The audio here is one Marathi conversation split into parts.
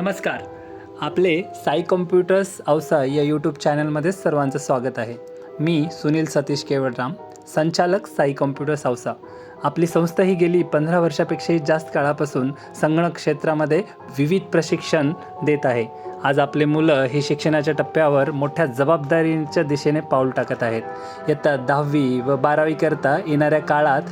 नमस्कार. आपले साई कॉम्प्युटर्स औसा या यूट्यूब चॅनलमध्ये सर्वांचं स्वागत आहे. मी सुनील सतीश केवळराम संचालक साई कॉम्प्युटर्स औसा. आपली संस्था ही गेली पंधरा वर्षापेक्षाही जास्त काळापासून संगणक क्षेत्रामध्ये विविध प्रशिक्षण देत आहे. आज आपले मुलं हे शिक्षणाच्या टप्प्यावर मोठ्या जबाबदारीच्या दिशेने पाऊल टाकत आहेत. इयत्ता दहावी व बारावीकरता येणाऱ्या काळात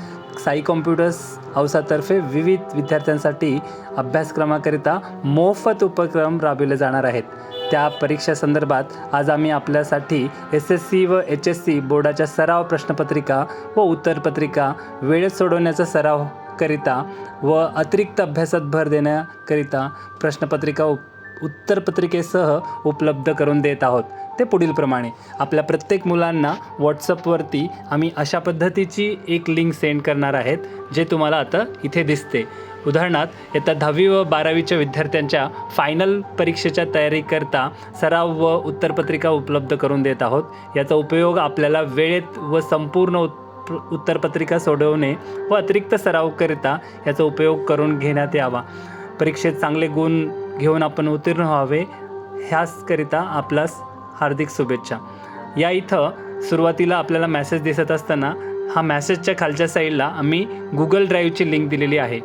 साई कॉम्प्युटर्स हौसातर्फे विविध विद्यार्थ्यांसाठी अभ्यासक्रमाकरिता मोफत उपक्रम राबविले जाणार आहेत. त्या परीक्षा संदर्भात आज आम्ही आपल्यासाठी एस एस सी व एच एस सी बोर्डाच्या सराव प्रश्नपत्रिका व उत्तरपत्रिका वेळेत सोडवण्याचा सराव करिता व अतिरिक्त अभ्यासात भर देण्याकरिता प्रश्नपत्रिका उप उत्तरपत्रिकेसह उपलब्ध करून देत आहोत. ते पुढीलप्रमाणे आपल्या प्रत्येक मुलांना व्हॉट्सअपवरती आम्ही अशा पद्धतीची एक लिंक सेंड करणार आहेत जे तुम्हाला आता इथे दिसते. उदाहरणार्थ येत्या दहावी व बारावीच्या विद्यार्थ्यांच्या फायनल परीक्षेच्या तयारीकरता सराव व उत्तरपत्रिका उपलब्ध करून देत आहोत. याचा उपयोग आपल्याला वेळेत व संपूर्ण उत् उत्तरपत्रिका सोडवणे व अतिरिक्त सरावकरिता याचा उपयोग करून घेण्यात यावा. परीक्षेत चांगले गुण घेऊन आपण उत्तीर्ण व्हावे ह्याचकरिता आपल्यास हार्दिक शुभेच्छा. या इथं सुरुवातीला आपल्याला मॅसेज दिसत असताना हा मॅसेजच्या खालच्या साईडला आम्ही गुगल ड्राईव्हची लिंक दिलेली आहे.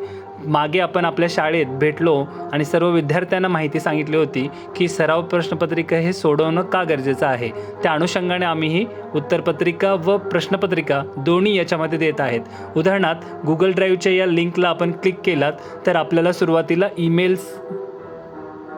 मागे आपण आपल्या शाळेत भेटलो आणि सर्व विद्यार्थ्यांना माहिती सांगितली होती की सराव प्रश्नपत्रिका हे सोडवणं का गरजेचं आहे? त्या अनुषंगाने आम्ही ही उत्तरपत्रिका व प्रश्नपत्रिका दोन्ही याच्यामध्ये देत आहेत. उदाहरणार्थ गुगल ड्राईव्हच्या या लिंकला आपण क्लिक केलात तर आपल्याला सुरुवातीला ईमेल्स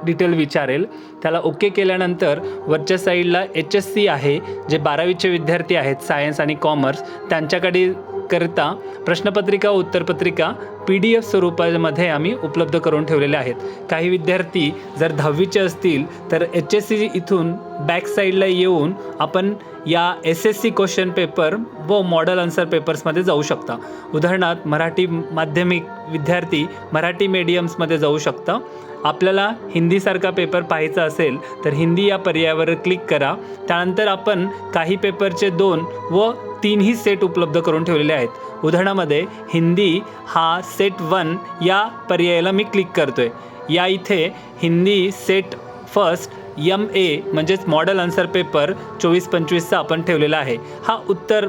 डिटेल विचारेल. त्याला ओके केल्यानंतर वरच्या साईडला एच एस सी आहे जे बारावीचे विद्यार्थी आहेत सायन्स आणि कॉमर्स त्यांच्याकडे करता प्रश्नपत्रिका उत्तरपत्रिका पी डी एफ स्वरूपामध्ये आम्ही उपलब्ध करून ठेवलेले आहेत. काही विद्यार्थी जर दहावीचे असतील तर एच एस सी इथून बॅक साईडला येऊन आपण या S S C question paper व मॉडल आन्सर पेपर्समध्ये जाऊ शकता. उदाहरणार्थ मराठी माध्यमिक विद्यार्थी मराठी मीडियम्समध्ये जाऊ शकता. आपल्याला हिंदीसारखा पेपर पाहायचा असेल तर हिंदी या पर्यायावर क्लिक करा. त्यानंतर आपण काही पेपरचे दोन व तीनही सेट उपलब्ध करून ठेवलेले आहेत. उदाहरणामध्ये हिंदी हा सेट वन या पर्यायाला मी क्लिक करतो आहे या इथे Hindi set first M A म्हणजेच मॉडल आन्सर पेपर चोवीस पंचवीसचा आपण ठेवलेला आहे. हा उत्तर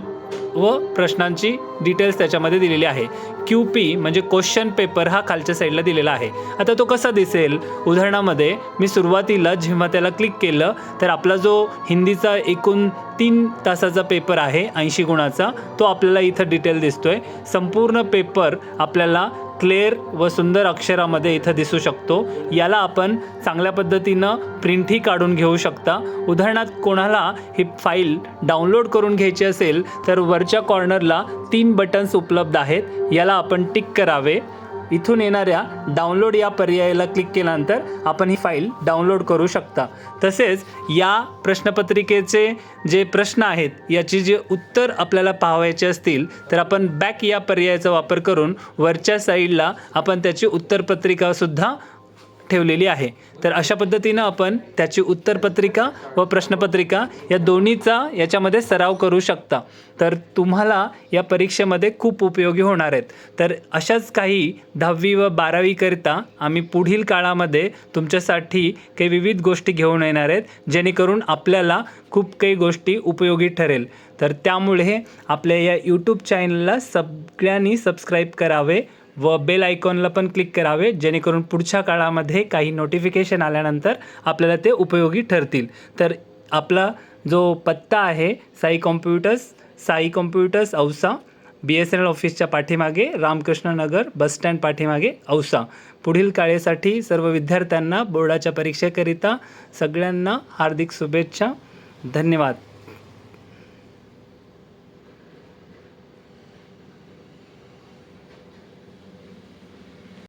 व प्रश्नांची डिटेल्स त्याच्यामध्ये दिलेली आहे. क्यू पी म्हणजे क्वेश्चन पेपर हा खालच्या साईडला दिलेला आहे. आता तो कसा दिसेल? उदाहरणामध्ये मी सुरुवातीला जेव्हा त्याला क्लिक केलं तर आपला जो हिंदीचा एकूण तीन तासाचा पेपर आहे ऐंशी गुणाचा तो आपल्याला इथं डिटेल दिसतोय. संपूर्ण पेपर आपल्याला क्लिअर व सुंदर अक्षरामध्ये इथं दिसू शकतो. याला आपण चांगल्या पद्धतीनं प्रिंटही काढून घेऊ शकता. उदाहरणार्थ कोणाला ही फाईल डाउनलोड करून घ्यायची असेल तर वरच्या कॉर्नरला तीन बटन्स उपलब्ध आहेत. याला आपण टिक करावे. इथून येणाऱ्या डाउनलोड या पर्यायाला क्लिक केल्यानंतर आपण ही फाईल डाउनलोड करू शकता. तसेच या प्रश्नपत्रिकेचे जे प्रश्न आहेत याची जे उत्तर आपल्याला पाहावायचे असतील तर आपण बॅक या पर्यायाचा वापर करून वरच्या साईडला आपण त्याची उत्तरपत्रिकासुद्धा ठेवलेली आहे. तर अशा पद्धतीनं आपण त्याची उत्तरपत्रिका व प्रश्नपत्रिका या दोन्हीचा याच्यामध्ये सराव करू शकता. तर तुम्हाला या परीक्षेमध्ये खूप उपयोगी होणार आहेत. तर अशाच काही दहावी व बारावीकरिता आम्ही पुढील काळामध्ये तुमच्यासाठी काही विविध गोष्टी घेऊन येणार आहेत जेणेकरून आपल्याला खूप काही गोष्टी उपयोगी ठरेल. तर त्यामुळे आपल्या या यूट्यूब चॅनलला सगळ्यांनी सबस्क्राईब करावे. व बेल आयकॉनला पण क्लिक करावे जेणेकरून पुढच्या काळामध्ये काही नोटिफिकेशन आल्यानंतर आपल्याला ते उपयोगी ठरतील. तर आपला जो पत्ता आहे Sai computers Sai computers Ausa B S N L ऑफिसच्या पाठीमागे रामकृष्ण नगर बसस्टँड पाठीमागे औसा. पुढील काळेसाठी सर्व विद्यार्थ्यांना बोर्डाच्या परीक्षेकरिता सगळ्यांना हार्दिक शुभेच्छा. धन्यवाद.